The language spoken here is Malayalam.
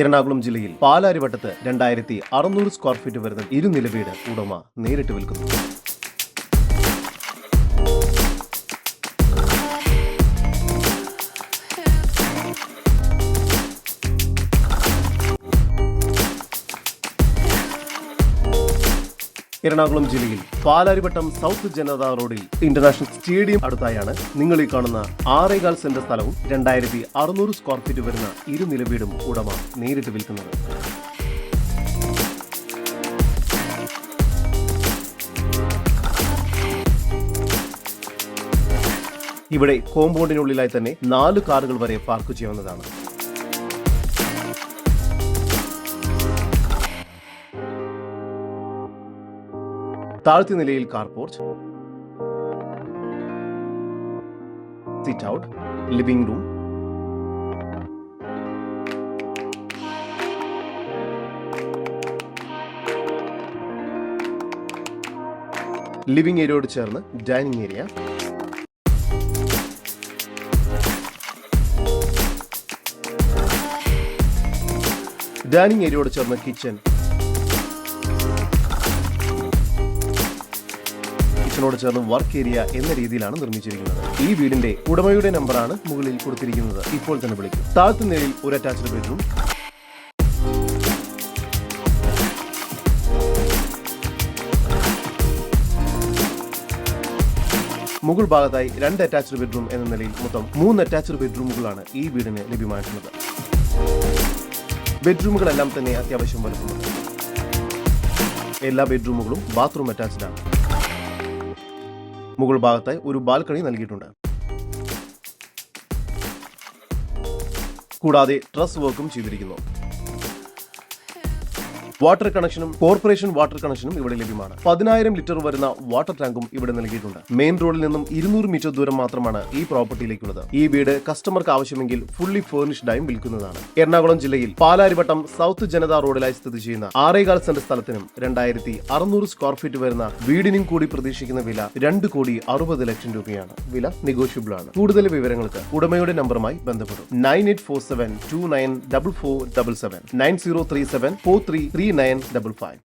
എറണാകുളം ജില്ലയിൽ പാലാരിവട്ടത്ത് രണ്ടായിരത്തി അറുന്നൂറ് സ്ക്വയർ ഫീറ്റ് വരുന്ന ഇരുനില വീട് ഉടമ നേരിട്ട് വിൽക്കുന്നു. എറണാകുളം ജില്ലയിൽ പാലാരിവട്ടം സൗത്ത് ജനതാ റോഡിൽ ഇന്റർനാഷണൽ സ്റ്റേഡിയം അടുത്തായാണ് നിങ്ങൾ ഈ കാണുന്ന ആറേകാൽ സെന്റ് സ്ഥലവും രണ്ടായിരത്തി അറുന്നൂറ് സ്ക്വയർ ഫീറ്റ് വരുന്ന ഇരുനില വീടും ഉടമ നേരിട്ട് വിൽക്കുന്നത്. ഇവിടെ കോമ്പൗണ്ടിനുള്ളിലായി തന്നെ നാല് കാറുകൾ വരെ പാർക്ക് ചെയ്യാവുന്നതാണ്. താഴ്ത്തി നിലയിൽ car porch sit out living room living ഏരിയയോട് ചേർന്ന് ഡൈനിങ് ഏരിയ ഡൈനിങ് ഏരിയയോട് ചേർന്ന് കിച്ചൺ കിച്ചണോട് ചേർന്ന് വർക്ക് ഏരിയ എന്ന രീതിയിലാണ് നിർമ്മിച്ചിരിക്കുന്നത്. ഈ വീടിന്റെ ഉടമയുടെ നമ്പറാണ് മുകളിൽ കൊടുത്തിരിക്കുന്നത്. ഇപ്പോൾ തന്നെ വിളിക്കും. താഴത്തെ നിലയിൽ ഒരു അറ്റാച്ച്ഡ് ബെഡ്റൂം മുകൾ ഭാഗത്തായി രണ്ട് അറ്റാച്ച്ഡ് ബെഡ്റൂം എന്ന നിലയിൽ മൊത്തം മൂന്ന് അറ്റാച്ച്ഡ് ബെഡ്റൂമുകളാണ് ഈ വീടിന് ലഭ്യമായിട്ടുള്ളത്. ബെഡ്റൂമുകളെല്ലാം തന്നെ അത്യാവശ്യം വലുപ്പമുണ്ട്. എല്ലാ ബെഡ്റൂമുകളും ബാത്റൂം അറ്റാച്ച്ഡ് ആണ്. മുകൾ ഭാഗത്തായി ഒരു ബാൽക്കണി നൽകിയിട്ടുണ്ട്. കൂടാതെ ട്രസ് വർക്കും ചെയ്തിരിക്കുന്നു. വാട്ടർ കണക്ഷനും കോർപ്പറേഷൻ വാട്ടർ കണക്ഷനും ഇവിടെ ലഭ്യമാണ്. പതിനായിരം ലിറ്റർ വരുന്ന വാട്ടർ ടാങ്കും ഇവിടെ നൽകിയിട്ടുണ്ട്. മെയിൻ റോഡിൽ നിന്നും ഇരുന്നൂറ് മീറ്റർ ദൂരം മാത്രമാണ് ഈ പ്രോപ്പർട്ടിയിലേക്കുള്ളത്. ഈ വീട് കസ്റ്റമർക്ക് ആവശ്യമെങ്കിൽ ഫുള്ളി ഫേർണിഷ്ഡായും വിൽക്കുന്നതാണ്. എറണാകുളം ജില്ലയിൽ പാലാരിവട്ടം സൗത്ത് ജനതാ റോഡിലായി സ്ഥിതി ചെയ്യുന്ന ആറേകാൽ സെന്റ് സ്ഥലത്തിനും രണ്ടായിരത്തി അറുന്നൂറ് സ്ക്വയർ ഫീറ്റ് വരുന്ന വീടിനും കൂടി പ്രതീക്ഷിക്കുന്ന വില രണ്ട് കോടി അറുപത് ലക്ഷം രൂപയാണ്. വില നെഗോഷ്യബിൾ ആണ്. കൂടുതൽ വിവരങ്ങൾക്ക് ഉടമയുടെ നമ്പറുമായി ബന്ധപ്പെടും. Nine eight four seven two nine double four double seven. Nine zero three seven four three three nine double five